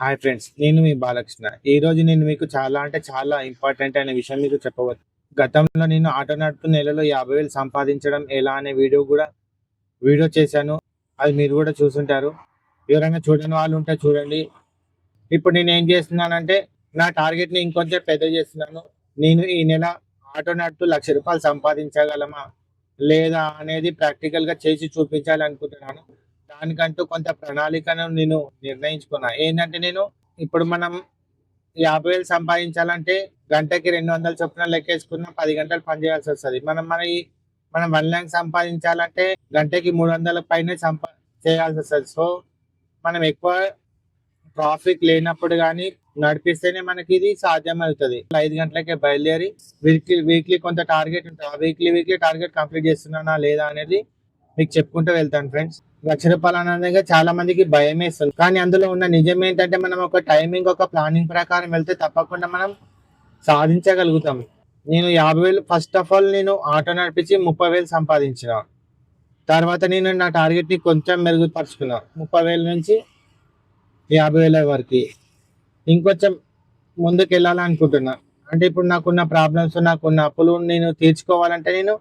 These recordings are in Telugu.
హాయ్ ఫ్రెండ్స్ నేను మీ బాలకృష్ణ. ఈ రోజు నేను మీకు చాలా అంటే చాలా ఇంపార్టెంట్ అయిన విషయం మీకు చెప్పవచ్చు గతంలో నేను ఆటో నడుపు నెలలో యాభై వేలు సంపాదించడం ఎలా అనే వీడియో కూడా వీడియో చేశాను. అది మీరు కూడా చూసుంటారు. ఎవరైనా చూడని వాళ్ళు ఉంటే చూడండి. ఇప్పుడు నేను ఏం చేస్తున్నానంటే నా టార్గెట్ని ఇంకొంచెం పెద్ద చేస్తున్నాను. నేను ఈ నెల ఆటో నడుపు లక్ష రూపాయలు సంపాదించగలమా? లేదా అనేది ప్రాక్టికల్గా చేసి చూపించాలనుకుంటున్నాను. దానికంటూ కొంత ప్రణాళికను నేను నిర్ణయించుకున్నా. ఏంటంటే నేను ఇప్పుడు మనం యాభై వేలు సంపాదించాలంటే గంటకి రెండు వందల చొప్పున లెక్కేసుకున్న పది గంటలు పని చేయాల్సి వస్తుంది. మనం మన మనం వన్ ల్యాక్ సంపాదించాలంటే గంటకి మూడు వందల పైన సంపా చేయాల్సి వస్తుంది. సో మనం ఎక్కువ ట్రాఫిక్ లేనప్పుడు కానీ నడిపిస్తేనే మనకి ఇది సాధ్యమవుతుంది. ఐదు గంటలకే బయలుదేరి వీక్లీ వీక్లీ కొంత టార్గెట్ ఉంటుంది ఆ వీక్లీ వీక్లీ టార్గెట్ కంప్లీట్ చేస్తున్నానా లేదా అనేది మీకు చెప్పుకుంటూ వెళ్తాను ఫ్రెండ్స్ లక్ష రూపాయలు అనగా చాలా మందికి భయం వేస్తుంది కానీ అందులో ఉన్న నిజం ఏంటంటే మనం ఒక టైమింగ్ ఒక ప్లానింగ్ ప్రకారం వెళ్తే తప్పకుండా మనం సాధించగలుగుతాం. నేను యాభై వేలు ఫస్ట్ ఆఫ్ ఆల్ నేను ఆటో నడిపించి ముప్పై వేలు సంపాదించిన. తర్వాత నేను నా టార్గెట్ని కొంచెం మెరుగుపరుచుకున్నా. ముప్పై వేల నుంచి యాభై వేల వరకు. ఇంకొంచెం ముందుకు వెళ్ళాలనుకుంటున్నా అంటే ఇప్పుడు నాకున్న ప్రాబ్లమ్స్ నాకున్న అప్పులు నేను తీర్చుకోవాలంటే నేను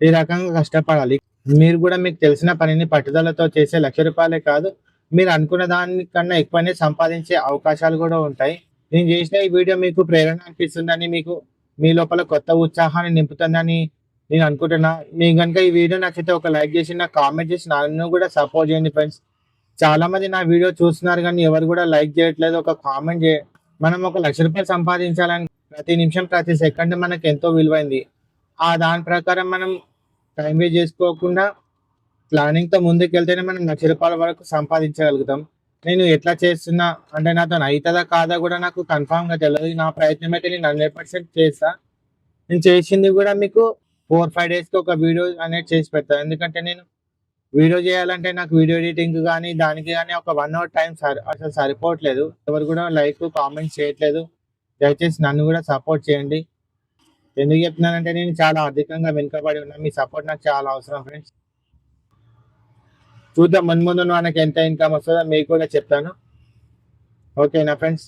ఈ రకంగా కష్టపడాలి. మీరు కూడా మీకు తెలిసిన పనిని పట్టుదలతో చేసే లక్ష రూపాయలే కాదు మీరు అనుకున్న దానికన్నా ఎక్కువనే సంపాదించే అవకాశాలు కూడా ఉంటాయి. నేను చేసిన ఈ వీడియో మీకు ప్రేరణ అనిపిస్తుందని మీకు మీ లోపల కొత్త ఉత్సాహాన్ని నింపుతుందని నేను అనుకుంటున్నా. మీకు కనుక ఈ వీడియో నచ్చితే ఒక లైక్ చేసి నాకు కామెంట్ చేసి నన్ను కూడా సపోర్ట్ చేయండి ఫ్రెండ్స్. చాలా మంది నా వీడియో చూస్తున్నారు కానీ ఎవరు కూడా లైక్ చేయట్లేదు. ఒక కామెంట్ చే మనం ఒక లక్ష రూపాయలు సంపాదించాలని ప్రతి నిమిషం ప్రతి సెకండ్ మనకు ఎంతో విలువైంది. ఆ దాని ప్రకారం మనం టైం వేస్ట్ చేసుకోకుండా ప్లానింగ్తో ముందుకెళ్తేనే మనం లక్ష రూపాయల వరకు సంపాదించగలుగుతాం. నేను ఎట్లా చేస్తున్నా అంటే నాతో అవుతుందా కాదా కూడా నాకు కన్ఫామ్గా తెలియదు నా ప్రయత్నం అయితే నేను హండ్రెడ్ పర్సెంట్ చేస్తా. నేను చేసింది కూడా మీకు ఫోర్ ఫైవ్ డేస్కి ఒక వీడియో అనేది చేసి పెడతాను ఎందుకంటే నేను వీడియో చేయాలంటే నాకు వీడియో ఎడిటింగ్ కానీ దానికి కానీ ఒక వన్ అవర్ టైం సరి అసలు సరిపోవట్లేదు. ఎవరు కూడా లైక్ కామెంట్ చేయట్లేదు. దయచేసి నన్ను కూడా సపోర్ట్ చేయండి. ఎందుకు చెప్తున్నానంటే నేను చాలా ఆర్థికంగా వెనుకబడి ఉన్నా. మీ సపోర్ట్ నాకు చాలా అవసరం ఫ్రెండ్స్ చూద్దాం ముందు ముందు మనకి ఎంత ఇన్కమ్ వస్తుందో మీకు కూడా చెప్తాను. ఓకేనా ఫ్రెండ్స్